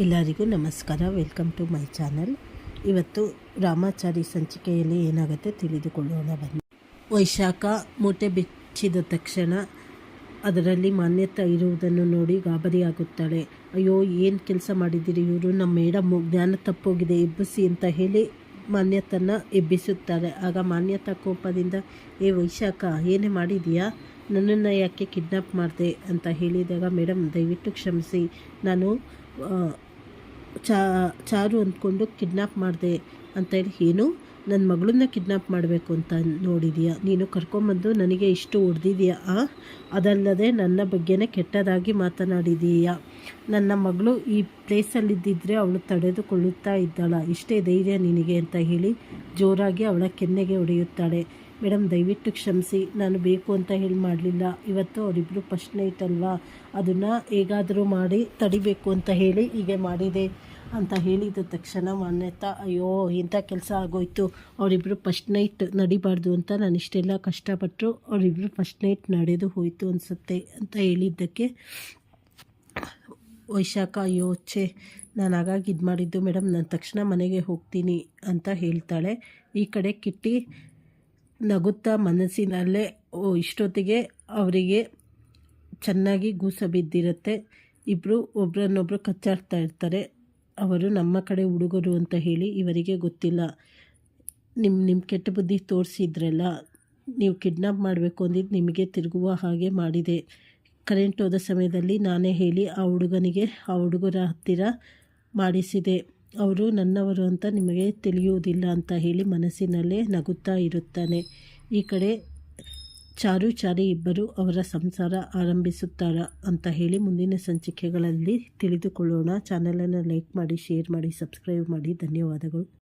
ಎಲ್ಲರಿಗೂ ನಮಸ್ಕಾರ. Welcome to my channel ಇವತ್ತು ರಾಮಾಚಾರಿ ಸಂಚಿಕೆಯಲ್ಲಿ ಏನಾಗುತ್ತೆ ತಿಳಿದುಕೊಳ್ಳೋಣ ಬನ್ನಿ. ವೈಶಾಖ ಮೂಟೆ ಬಿಚ್ಚಿದ ತಕ್ಷಣ ಅದರಲ್ಲಿ ಮಾನ್ಯತೆ ಇರುವುದನ್ನು ನೋಡಿ ಗಾಬರಿಯಾಗುತ್ತಾಳೆ. ಅಯ್ಯೋ, ಏನು ಕೆಲಸ ಮಾಡಿದ್ದೀರಿ ಇವರು? ನಮ್ಮ ಮೇಡಮ್ ಜ್ಞಾನ ತಪ್ಪೋಗಿದೆ, ಎಬ್ಬಿಸಿ ಅಂತ ಹೇಳಿ ಮಾನ್ಯತನ್ನು ಎಬ್ಬಿಸುತ್ತಾರೆ. ಆಗ ಮಾನ್ಯತಾ ಕೋಪದಿಂದ, ಏ ವೈಶಾಖ, ಏನೇ ಮಾಡಿದೀಯಾ? ನನ್ನನ್ನು ಯಾಕೆ ಕಿಡ್ನಾಪ್ ಮಾಡಿದೆ ಅಂತ ಹೇಳಿದಾಗ ಮೇಡಮ್ ದಯವಿಟ್ಟು ಕ್ಷಮಿಸಿ. ನಾನು ಚಾ, ಚಾರು ಅಂದ್ಕೊಂಡು ಕಿಡ್ನಾಪ್ ಮಾಡಿದೆ ಅಂತ ಹೇಳಿ, ಏನು? ನನ್ನ ಮಗಳನ್ನ ಕಿಡ್ನಾಪ್ ಮಾಡಬೇಕು ಅಂತ ನೋಡಿದೀಯಾ? ನೀನು ಕರ್ಕೊಂಬಂದು ನನಗೆ ಇಷ್ಟು ಹೊಡೆದಿದೀಯಾ ಅದಲ್ಲದೆ ನನ್ನ ಬಗ್ಗೆನೇ ಕೆಟ್ಟದಾಗಿ ಮಾತನಾಡಿದೀಯಾ. ನನ್ನ ಮಗಳು ಈ ಪ್ಲೇಸಲ್ಲಿದ್ದಿದ್ದರೆ ಅವಳು ತಡೆದುಕೊಳ್ಳುತ್ತಾ ಇದ್ದಾಳ. ಇಷ್ಟೇ ಧೈರ್ಯ ನಿನಗೆ, ಅಂತ ಹೇಳಿ ಜೋರಾಗಿ ಅವಳ ಕೆನ್ನೆಗೆ ಹೊಡೆಯುತ್ತಾಳೆ. ಮೇಡಮ್, ದಯವಿಟ್ಟು ಕ್ಷಮಿಸಿ, ನಾನು ಬೇಕು ಅಂತ ಹೇಳಿ ಮಾಡಲಿಲ್ಲ. ಇವತ್ತು ಅವರಿಬ್ಬರು ಫಸ್ಟ್ ನೈಟ್ ಅಲ್ವಾ? ಅದನ್ನು ಹೇಗಾದರೂ ಮಾಡಿ ತಡಿಬೇಕು ಅಂತ ಹೇಳಿ ಹೀಗೆ ಮಾಡಿದೆ ಅಂತ ಹೇಳಿದ ತಕ್ಷಣ ಮಾನ್ಯತಾ, ಅಯ್ಯೋ, ಇಂಥ ಕೆಲಸ ಆಗೋಯ್ತು. ಅವರಿಬ್ಬರು ಫಸ್ಟ್ ನೈಟ್ ನಡಿಬಾರ್ದು ಅಂತ ನಾನು ಇಷ್ಟೆಲ್ಲ ಕಷ್ಟಪಟ್ಟರು ಅವರಿಬ್ಬರು ಫಸ್ಟ್ ನೈಟ್ ನಡೆದು ಹೋಯಿತು ಅನಿಸುತ್ತೆ ಅಂತ ಹೇಳಿದ್ದಕ್ಕೆ ವೈಶಾಖ, ಅಯ್ಯೋ, ಛೇ, ನಾನು ಹಾಗಾಗಿ ಇದು ಮಾಡಿದ್ದು ಮೇಡಮ್, ನಾನು ತಕ್ಷಣ ಮನೆಗೆ ಹೋಗ್ತೀನಿ ಅಂತ ಹೇಳ್ತಾಳೆ. ಈ ಕಡೆ ಕಿಟ್ಟಿ ನಗುತ್ತಾ ಮನಸ್ಸಿನಲ್ಲೇ, ಓ, ಇಷ್ಟೊತ್ತಿಗೆ ಅವರಿಗೆ ಚೆನ್ನಾಗಿ ಗೂಸ ಬಿದ್ದಿರುತ್ತೆ. ಇಬ್ಬರು ಒಬ್ರನ್ನೊಬ್ರು ಕಚ್ಚಾಡ್ತಾ ಇರ್ತಾರೆ. ಅವರು ನಮ್ಮ ಕಡೆ ಹುಡುಗರು ಅಂತ ಹೇಳಿ ಇವರಿಗೆ ಗೊತ್ತಿಲ್ಲ. ನಿಮ್ಮ ನಿಮ್ಮ ಕೆಟ್ಟ ಬುದ್ಧಿ ತೋರಿಸಿದ್ರಲ್ಲ, ನೀವು ಕಿಡ್ನಾಪ್ ಮಾಡಬೇಕು ಅಂದಿದ್ದು ನಿಮಗೆ ತಿರುಗುವ ಹಾಗೆ ಮಾಡಿದೆ. ಕರೆಂಟ್ ಹೋದ ಸಮಯದಲ್ಲಿ ನಾನೇ ಹೇಳಿ ಆ ಹುಡುಗನಿಗೆ, ಆ ಹುಡುಗರ ಹತ್ತಿರ ಮಾಡಿಸಿದೆ. ಅವರು ನನ್ನವರು ಅಂತ ನಿಮಗೆ ತಿಳಿಯುವುದಿಲ್ಲ ಅಂತ ಹೇಳಿ ಮನಸ್ಸಿನಲ್ಲೇ ನಗುತ್ತಾ ಇರುತ್ತಾನೆ. ಈ ಕಡೆ ಚಾರು ಚಾರಿ ಇಬ್ಬರು ಅವರ ಸಂಸಾರ ಆರಂಭಿಸುತ್ತಾರ ಅಂತ ಹೇಳಿ ಮುಂದಿನ ಸಂಚಿಕೆಗಳಲ್ಲಿ ತಿಳಿದುಕೊಳ್ಳೋಣ. ಚಾನಲನ್ನು ಲೈಕ್ ಮಾಡಿ, ಶೇರ್ ಮಾಡಿ, ಸಬ್ಸ್ಕ್ರೈಬ್ ಮಾಡಿ. ಧನ್ಯವಾದಗಳು.